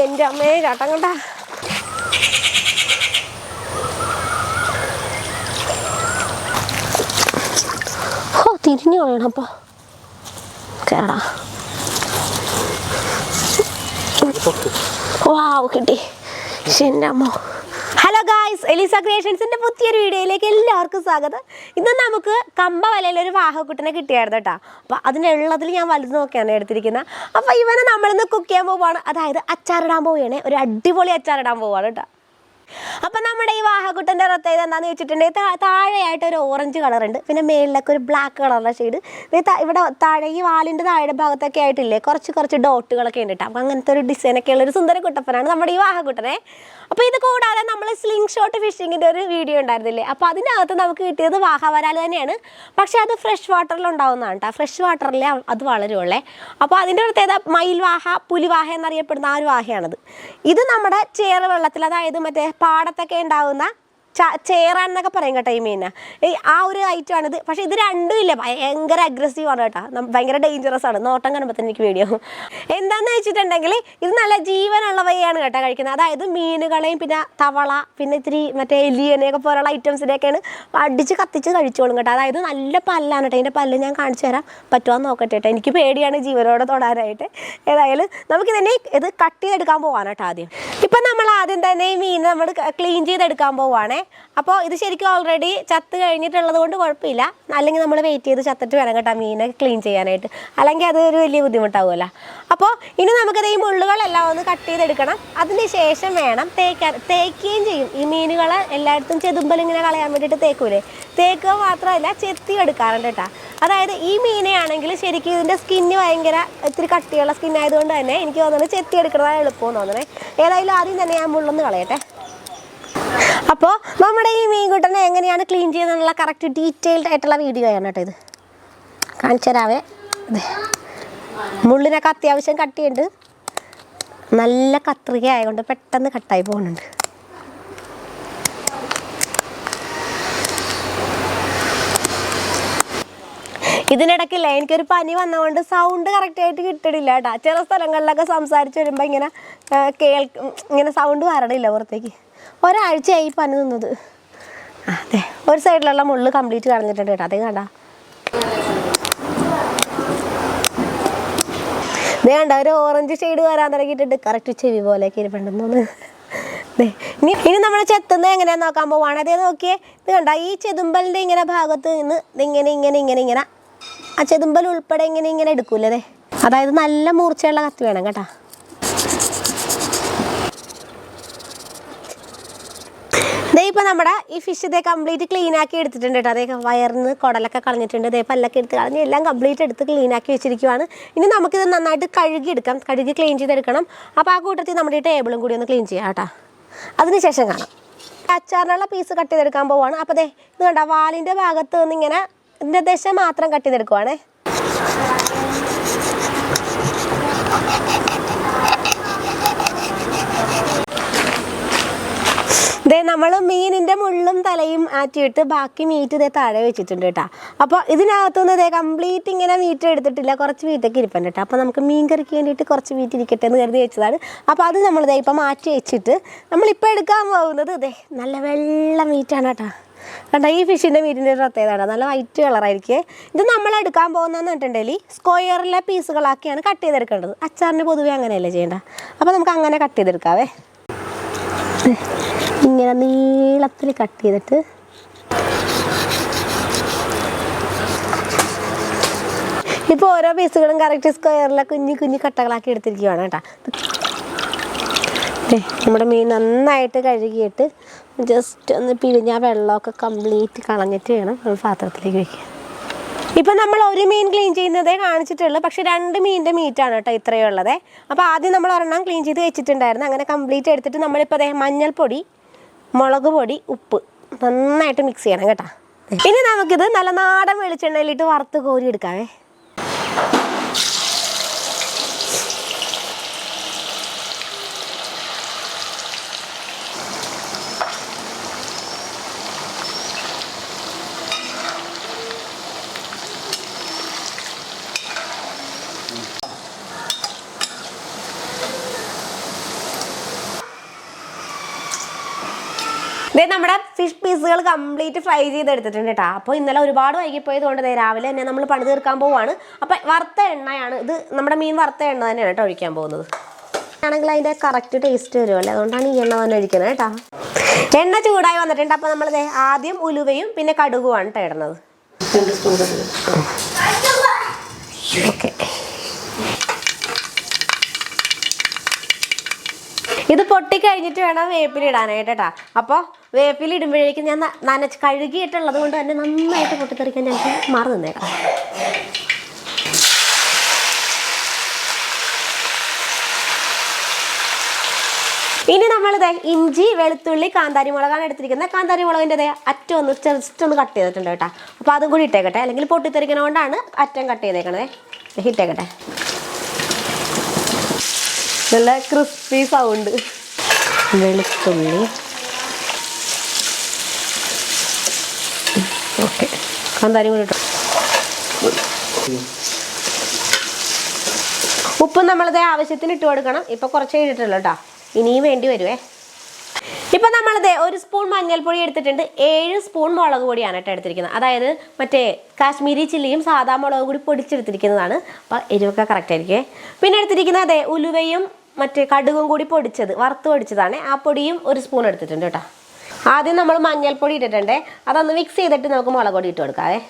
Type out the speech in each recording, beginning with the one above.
എന്റെ അമ്മയെ ചേട്ടൻ കണ്ടാ ഓ തിരിഞ്ഞു കളയണം അപ്പോൾ കേടാ. വാവ് കിട്ടി. ശരി എന്റെ അമ്മ. ഹലോ ഗായ്സ് എലിസ ക്രിയേഷൻസിന്റെ പുതിയൊരു വീഡിയോയിലേക്ക് എല്ലാവർക്കും സ്വാഗതം. ഇന്ന് നമുക്ക് കമ്പ വലയിൽ ഒരു വാഹക്കുട്ടനെ കിട്ടിയായിരുന്നു കേട്ടോ. അപ്പോൾ അതിനുള്ളതിൽ ഞാൻ വലുത് നോക്കിയാണ് എടുത്തിരിക്കുന്നത്. അപ്പോൾ ഇവനെ നമ്മളിന്ന് കുക്ക് ചെയ്യാൻ പോവുകയാണ്. അതായത് അച്ചാറിടാൻ പോവുകയാണ്. ഒരു അടിപൊളി അച്ചാറിടാൻ പോവുകയാണ് കേട്ടോ. അപ്പം നമ്മുടെ ഈ വാഹക്കുട്ടന്റെ പ്രത്യേകത എന്താണെന്ന് വെച്ചിട്ടുണ്ടെങ്കിൽ താഴെയായിട്ട് ഒരു ഓറഞ്ച് കളർ ഉണ്ട്. പിന്നെ മേളിലൊക്കെ ഒരു ബ്ലാക്ക് കളറുള്ള ഷെയ്ഡ് ഇവിടെ താഴെ ഈ വാലിന്റെ താഴെ ഭാഗത്തൊക്കെ ആയിട്ടില്ലേ കുറച്ച് കുറച്ച് ഡോട്ടുകളൊക്കെ ഉണ്ട് കേട്ടോ അപ്പം അങ്ങനത്തെ ഒരു ഡിസൈനൊക്കെ ഉള്ള ഒരു സുന്ദര കുട്ടപ്പനാണ് നമ്മുടെ ഈ വാഹക്കുട്ടനെ അപ്പോൾ ഇത് കൂടാതെ നമ്മൾ സ്ലിംഗ് ഷോട്ട് ഫിഷിങ്ങിന്റെ ഒരു വീഡിയോ ഉണ്ടായിരുന്നില്ലേ അപ്പോൾ അതിനകത്ത് നമുക്ക് കിട്ടിയത് വാഹവരാൽ തന്നെയാണ്. പക്ഷേ അത് ഫ്രഷ് വാട്ടറിൽ ഉണ്ടാവുന്നതാണ് കേട്ടോ ഫ്രഷ് വാട്ടറിലെ അത് വളരുള്ളേ അപ്പോൾ അതിന്റെ പ്രത്യേകത മയിൽവാഹ പുലിവാഹ എന്നറിയപ്പെടുന്ന ആ ഒരു വാഹയാണത്. ഇത് നമ്മുടെ ചേറ് വെള്ളത്തിൽ അതായത് മറ്റേ പാടത്തൊക്കെ ഉണ്ടാകുന്ന ച- ചേറാന്നൊക്കെ പറയും കേട്ടോ ഈ മീനിനെ. ഈ ആ ഒരു ഐറ്റം ആണിത് പക്ഷേ ഇത് രണ്ടും ഇല്ല. ഭയങ്കര അഗ്രസീവ് ആണ് കേട്ടോ. ഭയങ്കര ഡേഞ്ചറസ് ആണ്. നോട്ടം കാണുമ്പോൾ തന്നെ എനിക്ക് വീഡിയോ എന്താന്ന് വെച്ചിട്ടുണ്ടെങ്കിൽ ഇത് നല്ല ജീവനുള്ളവയാണ് കേട്ടോ കഴിക്കുന്നത്. അതായത് മീനുകളെയും പിന്നെ തവള പിന്നെ ഇത്തിരി മറ്റേ എലിയനെയൊക്കെ പോലുള്ള ഐറ്റംസിനെയൊക്കെയാണ് അടിച്ച് കത്തിച്ച് കഴിച്ചോളും കേട്ടോ. അതായത് നല്ല പല്ലാണ് കേട്ടോ. ഇതിന്റെ പല്ല് ഞാൻ കാണിച്ചു തരാം. പറ്റുമോ നോക്കട്ടെ കേട്ടോ. എനിക്ക് പേടിയാണ് ജീവനോടെ തൊടാനായിട്ട്. ഏതായാലും നമുക്കിതിനെ ഇത് കട്ട് ചെയ്തെടുക്കാൻ പോവാണ് കേട്ടോ ആദ്യം. ഇപ്പം നമ്മൾ ആദ്യം തന്നെ ഈ മീൻ നമ്മൾ ക്ലീൻ ചെയ്തെടുക്കാൻ പോവാണേ. അപ്പോൾ ഇത് ശരിക്കും ഓൾറെഡി ചത്ത് കഴിഞ്ഞിട്ടുള്ളത് കൊണ്ട് കുഴപ്പമില്ല. അല്ലെങ്കിൽ നമ്മൾ വെയിറ്റ് ചെയ്ത് ചത്തിട്ട് വേണം കേട്ടോ മീനെ ക്ലീൻ ചെയ്യാനായിട്ട്. അല്ലെങ്കിൽ അത് ഒരു വലിയ ബുദ്ധിമുട്ടാവുമല്ലോ. അപ്പോൾ ഇനി നമുക്കത് ഈ മുള്ളുകളെല്ലാം ഒന്ന് കട്ട് ചെയ്തെടുക്കണം. അതിന് ശേഷം വേണം തേക്കാൻ തേക്കുകയും ചെയ്യും. ഈ മീനുകളെ എല്ലായിടത്തും ചെതുമ്പലിങ്ങനെ കളയാൻ വേണ്ടിയിട്ട് തേക്കൂലേ? തേക്കുക മാത്രമല്ല ചെത്തി എടുക്കാറുണ്ട് കേട്ടോ. അതായത് ഈ മീനെയാണെങ്കിൽ ശരിക്കും ഇതിന്റെ സ്കിന്ന് ഭയങ്കര ഇത്തിരി കട്ടിയുള്ള സ്കിൻ ആയതുകൊണ്ട് തന്നെ എനിക്ക് തോന്നുന്നത് ചെത്തി എടുക്കുന്നതാണ് എളുപ്പമെന്ന് തോന്നണേ ഏതായാലും ആദ്യം തന്നെ ഞാൻ മുള്ളൊന്ന് കളയട്ടെ. അപ്പോൾ നമ്മുടെ ഈ മീൻകുട്ടനെ എങ്ങനെയാണ് ക്ലീൻ ചെയ്യുന്നതിനുള്ള കറക്റ്റ് ഡീറ്റെയിൽഡ് ആയിട്ടുള്ള വീഡിയോ ആണ് കേട്ടോ ഇത്. കാണിച്ചു തരാവേ. മുള്ളിനൊക്കെ അത്യാവശ്യം കട്ടിയുണ്ട്. നല്ല കത്രിക ആയതുകൊണ്ട് പെട്ടെന്ന് കട്ടായി പോകുന്നുണ്ട്. ഇതിനിടയ്ക്കില്ല എനിക്കൊരു പനി വന്നതുകൊണ്ട് സൗണ്ട് കറക്റ്റായിട്ട് കിട്ടണില്ല കേട്ടോ. ചില സ്ഥലങ്ങളിലൊക്കെ സംസാരിച്ച് വരുമ്പോൾ ഇങ്ങനെ കേൾ കേൾക്കും ഇങ്ങനെ സൗണ്ട് വരണില്ല പുറത്തേക്ക്. ഒരാഴ്ചയായി പനി നിന്നത്. അതെ. ഒരു സൈഡിലുള്ള മുള്ള് കംപ്ലീറ്റ് കളഞ്ഞിട്ടുണ്ട് കേട്ടോ. അതേ കണ്ട. ദേ കണ്ട ഒരു ഓറഞ്ച് ഷെയ്ഡ് വരാൻ തുടങ്ങിയിട്ടുണ്ട്. കറക്റ്റ് ചെവി പോലെയൊക്കെ ഇരിപ്പുണ്ടെന്ന് ഇനി ഇനി നമ്മൾ ചെത്തുന്നത് എങ്ങനെയാന്ന് നോക്കാൻ പോവാണ്? അതേ നോക്കിയേ. ഇത് കണ്ട ഈ ചെതുമ്പലിന്റെ ഇങ്ങനെ ഭാഗത്ത് നിന്ന് ഇങ്ങനെ ഇങ്ങനെ ഇങ്ങനെ ഇങ്ങനെ. ആ ചെതുമ്പൽ ഉൾപ്പെടെ ഇങ്ങനെ ഇങ്ങനെ എടുക്കൂലേ അതായത് നല്ല മൂർച്ചയുള്ള കത്തി വേണം കേട്ടാ. ഇപ്പം നമ്മുടെ ഈ ഫിഷ് ഇതേ കംപ്ലീറ്റ് ക്ലീൻ ആക്കി എടുത്തിട്ടുണ്ട് കേട്ടോ. അതേ വയറിന്ന് കുടലൊക്കെ കളഞ്ഞിട്ടുണ്ട്. ദേ പല്ലൊക്കെ എടുത്ത് കളഞ്ഞ് എല്ലാം കംപ്ലീറ്റ് എടുത്ത് ക്ലീൻ ആക്കി വെച്ചിരിക്കുവാണ്. ഇനി നമുക്കിത് നന്നായിട്ട് കഴുകി എടുക്കാം. കഴുകി ക്ലീൻ ചെയ്തെടുക്കണം. അപ്പോൾ ആ കൂട്ടത്തിൽ നമ്മുടെ ഈ ടേബിളും കൂടി ഒന്ന് ക്ലീൻ ചെയ്യാം കേട്ടോ. അതിനുശേഷം കാണാം. അച്ചാറിനുള്ള പീസ് കട്ട് ചെയ്തെടുക്കാൻ പോവാണ്. അപ്പോൾ ദേ ഇത് കണ്ടോ വാലിന്റെ ഭാഗത്ത് നിന്ന് ഇങ്ങനെ ഇതിന്റെ ദശ മാത്രം കട്ട് ചെയ്തെടുക്കുവാണേ. നമ്മൾ മീനിന്റെ മുള്ളും തലയും ആറ്റിയിട്ട് ബാക്കി മീറ്റ് ഇതേ താഴെ വെച്ചിട്ടുണ്ട് കേട്ടോ. അപ്പോൾ ഇതിനകത്തുനിന്ന് ഇതേ കംപ്ലീറ്റ് ഇങ്ങനെ മീറ്റ് എടുത്തിട്ടില്ല. കുറച്ച് മീറ്റൊക്കെ ഇരിപ്പുണ്ട് കേട്ടോ. അപ്പോൾ നമുക്ക് മീൻ കറിക്ക് വേണ്ടിയിട്ട് കുറച്ച് മീറ്റ് ഇരിക്കട്ടെ എന്ന് കരുതി വെച്ചതാണ്. അപ്പോൾ അത് നമ്മൾ ഇതേ ഇപ്പം മാറ്റി വെച്ചിട്ട് നമ്മളിപ്പോൾ എടുക്കാൻ പോകുന്നത് ഇതേ നല്ല വെള്ള മീറ്റാണ് കേട്ടോ. കണ്ട ഈ ഫിഷിന്റെ മീറ്റിന്റെ പ്രത്യേകതയാണ്. നല്ല വൈറ്റ് കളറായിരിക്കും ഇത് നമ്മൾ എടുക്കാൻ പോകുന്നതെന്ന് പറഞ്ഞിട്ടുണ്ടെങ്കിൽ സ്ക്വയറിലെ പീസുകളാക്കിയാണ് കട്ട് ചെയ്തെടുക്കേണ്ടത്. അച്ചാറിന് പൊതുവേ അങ്ങനെയല്ലേ ചെയ്യേണ്ട അപ്പോൾ നമുക്ക് അങ്ങനെ കട്ട് ചെയ്തെടുക്കാവേ. ഇങ്ങനെ നീളത്തിൽ കട്ട് ചെയ്തിട്ട് ഇപ്പൊ ഓരോ പീസുകളും കറക്റ്റ് സ്ക്വയറിലെ കുഞ്ഞു കുഞ്ഞു കട്ടകളാക്കി എടുത്തിരിക്കുകയാണ് കേട്ടോ. നമ്മുടെ മീൻ നന്നായിട്ട് കഴുകിയിട്ട് ജസ്റ്റ് ഒന്ന് പിഴിഞ്ഞ വെള്ളമൊക്കെ കംപ്ലീറ്റ് കളഞ്ഞിട്ട് വേണം നമ്മൾ പാത്രത്തിലേക്ക് വെക്കാൻ. ഇപ്പം നമ്മൾ ഒരു മീൻ ക്ലീൻ ചെയ്യുന്നതേ കാണിച്ചിട്ടുള്ളൂ. പക്ഷേ രണ്ട് മീനിന്റെ മീറ്റാണ് കേട്ടോ ഇത്രയുള്ളത് അപ്പോൾ ആദ്യം നമ്മൾ ഒരെണ്ണം ക്ലീൻ ചെയ്ത് വെച്ചിട്ടുണ്ടായിരുന്നു. അങ്ങനെ കംപ്ലീറ്റ് എടുത്തിട്ട് നമ്മളിപ്പോൾ അതേ മഞ്ഞൾപ്പൊടി മുളക് പൊടി ഉപ്പ്. നന്നായിട്ട് മിക്സ് ചെയ്യണം കേട്ടോ. ഇനി നമുക്കിത് നല്ല നാടൻ വെളിച്ചെണ്ണയിലിട്ട് വറുത്ത് കോരി എടുക്കാവേ ഇതേ നമ്മുടെ ഫിഷ് പീസുകൾ കംപ്ലീറ്റ് ഫ്രൈ ചെയ്തെടുത്തിട്ടുണ്ട് കേട്ടോ അപ്പോൾ ഇന്നലെ ഒരുപാട് വൈകിപ്പോയത് കൊണ്ട് രാവിലെ തന്നെ നമ്മൾ പണി തീർക്കാൻ പോവാണ്. അപ്പോൾ വറുത്ത എണ്ണയാണ്. ഇത് നമ്മുടെ മീൻ വറുത്ത എണ്ണ തന്നെയാണ് കേട്ടോ ഒഴിക്കാൻ പോകുന്നത്. ആണെങ്കിൽ അതിന്റെ കറക്റ്റ് ടേസ്റ്റ് വരുമല്ലോ അതുകൊണ്ടാണ് ഈ എണ്ണ തന്നെ ഒഴിക്കുന്നത് കേട്ടോ എണ്ണ ചൂടായി വന്നിട്ടുണ്ട്. അപ്പോൾ നമ്മൾ ആദ്യം ഉലുവയും പിന്നെ കടുകുമാണ് കേട്ടോ ഇടുന്നത്. ഓക്കെ. ഇത് പൊട്ടി കഴിഞ്ഞിട്ട് വേണം വേപ്പില ഇടാനായിട്ട് കേട്ടാ അപ്പോൾ ഇടുമ്പോഴേക്കും ഞാൻ നനച്ച് കഴുകിയിട്ടുള്ളത് കൊണ്ട് തന്നെ നന്നായിട്ട് പൊട്ടിത്തെറിക്കാൻ ഞങ്ങൾക്ക് മാറി നിന്നേക്കാം ഇനി നമ്മളിത് ഇഞ്ചി വെളുത്തുള്ളി കാന്താരി മുളകാണ് എടുത്തിരിക്കുന്നത്. കാന്താരി മുളകിന്റെ അറ്റം ഒന്ന് ജസ്റ്റ് ഒന്ന് കട്ട് ചെയ്തിട്ടുണ്ട് കേട്ടോ. അപ്പോൾ അതും കൂടി ഇട്ടേക്കട്ടെ. അല്ലെങ്കിൽ പൊട്ടിത്തെറിക്കണ കൊണ്ടാണ് അറ്റം കട്ട് ചെയ്തേക്കണേ ഇട്ടേക്കട്ടെ. നല്ല ക്രിസ്പി സൗണ്ട് വെളുത്തുള്ളി. ഓക്കെ. കാന്താരി കൂടി ഇട്ടു. ഉപ്പും നമ്മളത് ആവശ്യത്തിന് ഇട്ട് കൊടുക്കണം. ഇപ്പൊ കുറച്ച് കഴിഞ്ഞിട്ടുള്ളൂ കേട്ടോ. ഇനിയും വേണ്ടി വരുവേ. ഇപ്പൊ നമ്മളത് ഒരു സ്പൂൺ മഞ്ഞൾപ്പൊടി എടുത്തിട്ടുണ്ട്. ഏഴ് സ്പൂൺ മുളക് പൊടിയാണ് കേട്ടോ എടുത്തിരിക്കുന്നത്. അതായത് മറ്റേ കാശ്മീരി ചില്ലിയും സാധാ മുളക് കൂടി പൊടിച്ചെടുത്തിരിക്കുന്നതാണ്. അപ്പൊ എരിവൊക്കെ കറക്റ്റ് ആയിരിക്കും. പിന്നെ എടുത്തിരിക്കുന്നത് അതെ ഉലുവയും മറ്റേ കടുകും കൂടി പൊടിച്ചത് വറുത്ത് പൊടിച്ചതാണ്. ആ പൊടിയും ഒരു സ്പൂൺ എടുത്തിട്ടുണ്ട് കേട്ടോ. ആദ്യം നമ്മൾ മഞ്ഞൾപ്പൊടി ഇട്ടിട്ടുണ്ട്. അതൊന്ന് മിക്സ് ചെയ്തിട്ട് നമുക്ക് മുളക് പൊടി ഇട്ട് കൊടുക്കാവേ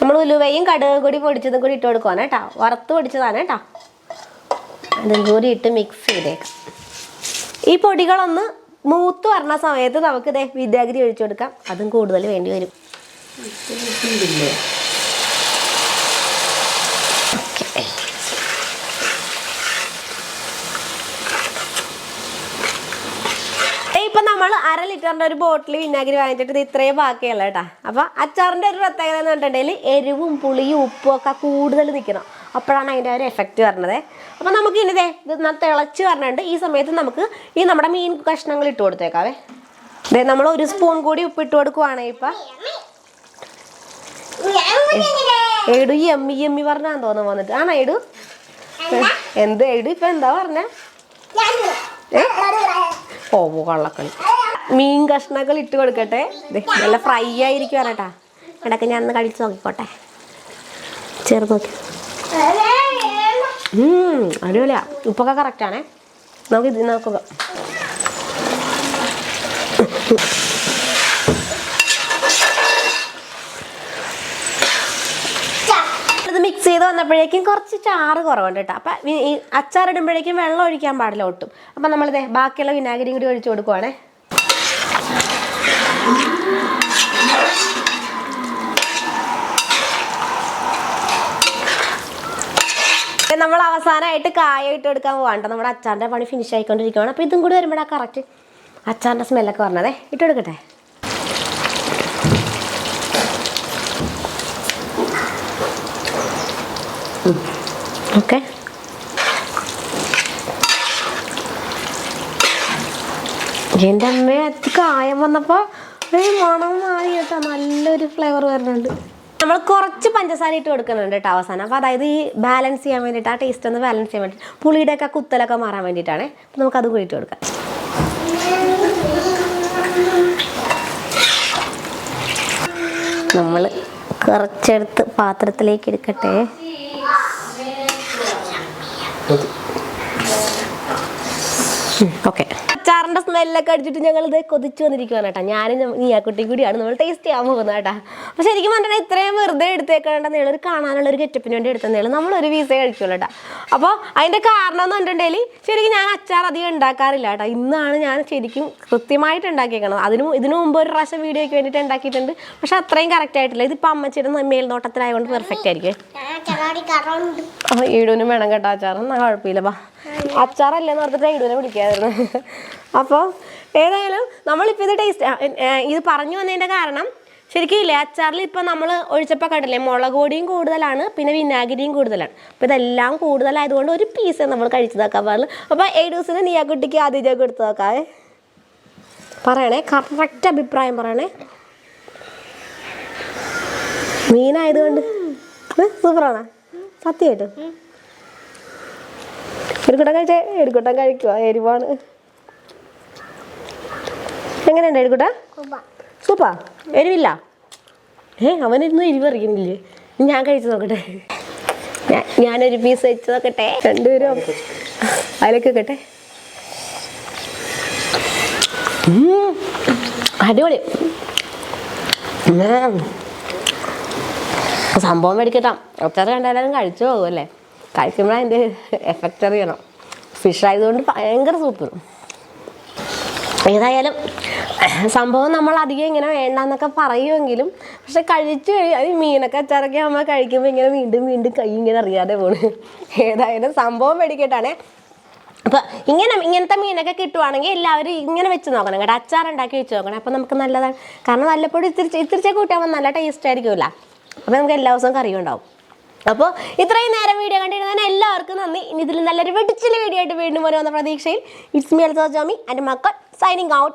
നമ്മൾ ഉലുവയും കടുകും കൂടി പൊടിച്ചതും കൂടി ഇട്ട് കൊടുക്കുവാണ് കേട്ടോ. വറുത്ത് പൊടിച്ചതാണ് കേട്ടോ. അതും കൂടി ഇട്ട് മിക്സ് ചെയ്തേക്കാം. ഈ പൊടികളൊന്ന് മൂത്ത് വരണ സമയത്ത് നമുക്ക് ഇതേ വിദ്യാഗിരി ഒഴിച്ചു കൊടുക്കാം. അതും കൂടുതൽ വേണ്ടി വരും. ഇപ്പൊ നമ്മൾ അര ലിറ്ററിന്റെ ഒരു ബോട്ടിൽ വിനാഗിരി വാങ്ങിച്ചിട്ട് ഇത് ഇത്രയും ബാക്കിയല്ല കേട്ടാ അപ്പൊ അച്ചാറിന്റെ ഒരു പ്രത്യേകത എന്ന് പറഞ്ഞിട്ടുണ്ടെങ്കിൽ എരിവും പുളിയും ഉപ്പും ഒക്കെ കൂടുതൽ നിൽക്കണം. അപ്പോഴാണ് അതിന്റെ ഒരു എഫക്റ്റ് വരുന്നത്. അപ്പോൾ നമുക്ക് ഇനിതേ ഇത് നല്ല തിളച്ച് വരണുണ്ട്. ഈ സമയത്ത് നമുക്ക് ഈ നമ്മുടെ മീൻ കഷ്ണങ്ങൾ ഇട്ട് കൊടുത്തേക്കാവേ. ദേ നമ്മൾ ഒരു സ്പൂൺ കൂടി ഉപ്പ് ഇട്ട് കൊടുക്കുവാണേ ഇപ്പം. എടു എമ്മി എമ്മി പറഞ്ഞാന്ന് തോന്നുന്നു വന്നിട്ട്. ആണോ എടു? എന്ത് എടു ഇപ്പം എന്താ പറഞ്ഞ? ഓ കള്ളക്കളി. മീൻ കഷ്ണങ്ങൾ ഇട്ട് കൊടുക്കട്ടെ. നല്ല ഫ്രൈ ആയിരിക്കും കേട്ടാ. ഇടയ്ക്ക് ഞാൻ ഒന്ന് കഴിച്ച് നോക്കിക്കോട്ടെ. ചേർത്ത് നോക്കി. അടിപൊളിയാ. ഉപ്പൊക്കെ കറക്റ്റ് ആണേ. നമുക്ക് ഇത് നോക്കുക. മിക്സ് ചെയ്ത് വന്നപ്പോഴേക്കും കുറച്ച് ചാറ് കുറവുണ്ട് കേട്ടോ. അപ്പം ഈ അച്ചാറിടുമ്പോഴേക്കും വെള്ളം ഒഴിക്കാൻ പാടില്ല ഒട്ടും. അപ്പം നമ്മളിതേ ബാക്കിയുള്ള വിനാഗിരിയും കൂടി ഒഴിച്ചു കൊടുക്കുവാണേ നമ്മൾ അവസാനമായിട്ട് കായ ഇട്ട് എടുക്കാൻ പോകണ്ട നമ്മുടെ അച്ചാറിന്റെ പണി ഫിനിഷ് ആയിക്കൊണ്ടിരിക്കുകയാണ് അപ്പോൾ ഇതും കൂടി വരുമ്പോഴാണ് കറക്റ്റ് അച്ചാറിന്റെ സ്മെല്ലൊക്കെ പറഞ്ഞതേ. ഇട്ട് കൊടുക്കട്ടെ. ഓക്കെ. എന്റെ അമ്മയെ അത് കായം വന്നപ്പോൾ മണം മാറി കേട്ടോ നല്ലൊരു ഫ്ലേവർ വരുന്നുണ്ട് നമ്മൾ കുറച്ച് പഞ്ചസാര ഇട്ട് കൊടുക്കുന്നുണ്ട് കേട്ടോ അവസാനം. അപ്പോൾ അതായത് ഈ ബാലൻസ് ചെയ്യാൻ വേണ്ടിയിട്ട് ആ ടേസ്റ്റ് ഒന്ന് ബാലൻസ് ചെയ്യാൻ വേണ്ടി പുളിയുടെ ഒക്കെ കുത്തലൊക്കെ മാറാൻ വേണ്ടിയിട്ടാണ് അപ്പോൾ നമുക്ക് അത് കൂടി ഇട്ട് കൊടുക്കാം. നമ്മൾ കുറച്ചെടുത്ത് പാത്രത്തിലേക്ക് എടുക്കട്ടെ. ഓക്കെ. അച്ചാറിന്റെ സ്മെല്ലൊക്കെ അടിച്ചിട്ട് ഞങ്ങൾ ഇത് കൊതിച്ചു വന്നിരിക്കുകയാണ് കേട്ടോ. ഞാനും നീയാക്കുട്ടി കൂടിയാണ് നമ്മൾ ടേസ്റ്റ് ചെയ്യാൻ പോകുന്നത് കേട്ടോ. പക്ഷെ ശരിക്കും പറഞ്ഞാൽ ഇത്രയും വെറുതെ എടുത്തേക്കേണ്ട ഒരു കാണാനുള്ള ഒരു ഗെറ്റപ്പിന് വേണ്ടി എടുത്ത നീളം. നമ്മളൊരു വീസേ കഴിക്കുമല്ലോ കേട്ടോ. അപ്പോൾ അതിന്റെ കാരണം എന്ന് പറഞ്ഞിട്ടുണ്ടെങ്കിൽ ശരിക്കും ഞാൻ അച്ചാർ അധികം ഉണ്ടാക്കാറില്ല കേട്ടോ. ഇന്നാണ് ഞാൻ ശരിക്കും കൃത്യമായിട്ട് ഉണ്ടാക്കിയേക്കണത്. അതിന് ഇതിനു മുമ്പ് ഒരു പ്രാവശ്യം വീഡിയോയ്ക്ക് വേണ്ടിയിട്ട് ഉണ്ടാക്കിയിട്ടുണ്ട്. പക്ഷെ അത്രയും കറക്റ്റ് ആയിട്ടില്ല. ഇതിപ്പോൾ അമ്മച്ചിയുടെ മേൽനോട്ടത്തിലായതുകൊണ്ട് പെർഫെക്റ്റ് ആയിരിക്കും. ഈടൂനും വേണം കേട്ടോ അച്ചാർ. എന്നാ കുഴപ്പമില്ല. ബാ അച്ചാറല്ലെന്ന് ഓർത്തിട്ട് ഇടുവിനെ വിളിക്കായിരുന്നു. അപ്പോൾ ഏതായാലും നമ്മളിപ്പോൾ ഇത് ടേസ്റ്റ് ഇത് പറഞ്ഞു വന്നതിന്റെ കാരണം ശരിക്കും ഇല്ലേ അച്ചാറിൽ ഇപ്പം നമ്മൾ ഒഴിച്ചപ്പോൾ കണ്ടില്ലേ മുളക് പൊടിയും കൂടുതലാണ് പിന്നെ വിനാഗിരിയും കൂടുതലാണ്. അപ്പോൾ ഇതെല്ലാം കൂടുതലായതുകൊണ്ട് ഒരു പീസ് നമ്മൾ കഴിച്ചു നോക്കാൻ പാടില്ല അപ്പോൾ ഏഡൂസിന് കുട്ടിക്ക് ആദ്യം കൊടുത്തു നോക്കാവേ പറയണേ കറക്റ്റ് അഭിപ്രായം പറയണേ. മീനായതുകൊണ്ട്. സൂപ്പറാണോ? സത്യമായിട്ടും. എടുക്കട്ടം കഴിച്ചേ. എടുക്കൂട്ടം കഴിക്കുക എരിവാണ്. എങ്ങനെയുണ്ട് എടുക്കൂട്ട? സൂപ്പാ? എരിവില്ല? ഏ അവനിരുന്ന് എരിവ് അറിയുന്നില്ലേ ഞാൻ കഴിച്ചു നോക്കട്ടെ. ഞാനൊരു പീസ് വെച്ച് നോക്കട്ടെ. രണ്ടുപേരും അതിലേക്ക് വെക്കട്ടെ. അടിപൊളി. സംഭവം മേടിക്കട്ടാം അച്ചാർ കണ്ടാലും കഴിച്ചു പോകുമല്ലേ കഴിക്കുമ്പോൾ അതിന്റെ എഫക്റ്റ് അറിയണം. ഫിഷ് ആയതുകൊണ്ട് ഭയങ്കര സൂപ്പർ ഏതായാലും സംഭവം നമ്മൾ അധികം ഇങ്ങനെ വേണ്ടാന്നൊക്കെ പറയുമെങ്കിലും പക്ഷെ കഴിച്ചു കഴിഞ്ഞാൽ മീനൊക്കെ അച്ചാറൊക്കെ ആകുമ്പോൾ കഴിക്കുമ്പോൾ ഇങ്ങനെ വീണ്ടും വീണ്ടും കൈ ഇങ്ങനെ അറിയാതെ പോണ്. ഏതായാലും സംഭവം മേടിക്കട്ടാണേ അപ്പം ഇങ്ങനെ ഇങ്ങനത്തെ മീനൊക്കെ കിട്ടുവാണെങ്കിൽ എല്ലാവരും ഇങ്ങനെ വെച്ച് നോക്കണം കേട്ടോ. അച്ചാർ ഉണ്ടാക്കി വെച്ച് നോക്കണം. അപ്പം നമുക്ക് നല്ലതാണ്. കാരണം വല്ലപ്പോഴും ഇത്തിരി ഇത്തിരിച്ചേ കൂട്ടിയാകുമ്പോൾ നല്ല ടേസ്റ്റ് ആയിരിക്കുമല്ല അപ്പം നമുക്ക് എല്ലാ ദിവസവും കറി ഉണ്ടാവും അപ്പോൾ ഇത്രയും നേരം വീഡിയോ കണ്ടിരുന്നതിന് എല്ലാവർക്കും നന്ദി. ഇനി ഇതിൽ നല്ലൊരു വെടിച്ചിൽ വീഡിയോ ആയിട്ട് വീണ്ടും വരുമെന്ന പ്രതീക്ഷയിൽ. It's me also Jomi and മക്കൾ സൈനിങ് ഔട്ട്